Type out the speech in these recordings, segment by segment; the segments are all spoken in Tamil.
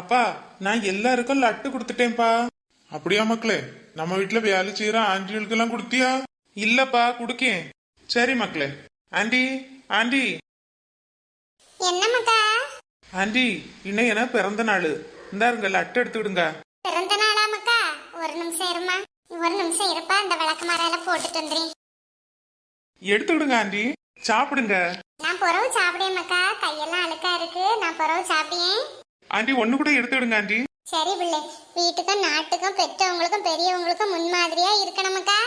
அப்பா நான் எல்லாருக்கும் லட்டு கொடுத்துட்டேன்ப்பா. அப்படியா மக்களே நம்ம வீட்டுல வேலை செய்யற ஆண்டிகளுக்கு எல்லாம் கொடுத்தியா? இல்லப்பா குடுக்கேன். சரி மக்களே. Aunty aunty. என்ன மக்கா? ஆண்டி இன்னும் என பிறந்த நாள்? இந்தாருங்க லட்டு எடுத்துக்கிடுங்க பிறந்த நாளா மக்கா? ஒரு நிமிஷம் இருமா. ஒரு நிமிஷம் இருப்பா இந்த விளக்கு மரம் போட்டுட்டு வந்துறேன் எடுத்துக்கிடுங்க ஆண்டி. சாப்பிடுங்க. நான் புறவு சாப்பிடேன் மக்கா. கையெல்லாம் அழுக்கா இருக்கு. நான் புறவு சாப்பிட்டேன் ஆண்டி ஒண்ணு கூட எடுத்துக்கிடுங்க ஆண்டி. சரி பிள்ளை. வீட்டுக்கும் நாட்டுக்கும் பெற்றவங்களுக்கும் பெரியவங்களுக்கும் முன்மாதிரியா இருக்கணும் மக்கா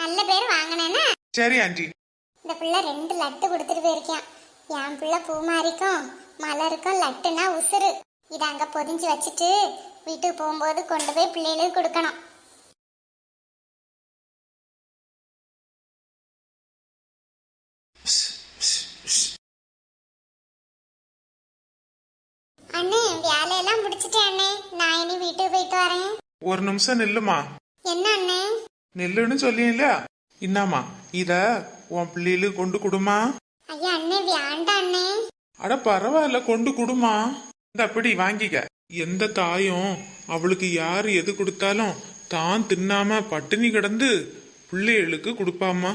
நல்ல பேர் வாங்கினேன்னா சரி ஆண்டி. இந்த பிள்ளை ரெண்டு லட்டு கொடுத்துட்டு போயிருக்கான். என் பிள்ளை பூமாரிக்கும் மலருக்கும் லட்டுனா உசுறு. இதை அங்க பொதிஞ்சு வச்சுட்டு வீட்டுக்கு போகும்போது கொண்டு போய் பிள்ளைகளுக்கு கொடுக்கணும். அண்ணே வேலையெல்லாம் முடிச்சிட்டேன் அண்ணே. நான் இனி வீட்டுக்கு போயிட்டு வரேன். ஒரு நிமிஷம் நில்லுமா? என்ன அண்ணே? நில்லுன்னு சொல்லியில இன்னாமா இத உன் பிள்ளைகளுக்கு கொண்டு கொடுமா. ஐயா அண்ணே வேண்டாம் அண்ணே. அட பரவாயில்ல கொண்டு கொடுமா. இந்த அப்படி வாங்கிக்க. எந்த தாயும் அவளுக்கு யார் எது கொடுத்தாலும் தான் தின்னாம பட்டினி கிடந்து பிள்ளைகளுக்கு கொடுப்பாம்மா.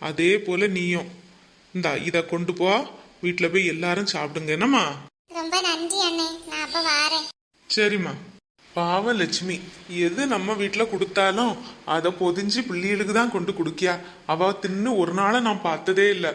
அதே போல நீயும். இந்த இத கொண்டு போ. வீட்டுல போய் எல்லாரும் சாப்பிடுங்க. என்னம்மா? ரொம்ப நன்றி அண்ணே. நான் அப்ப வாரேன். சரிம்மா. பாவம் லட்சுமி. எது நம்ம வீட்டில் கொடுத்தாலும் அதை பொதிஞ்சு பிள்ளைகளுக்கு தான் கொண்டு கொடுக்கியா? அவ தின்னு ஒரு நாளை நான் பார்த்ததே இல்லை.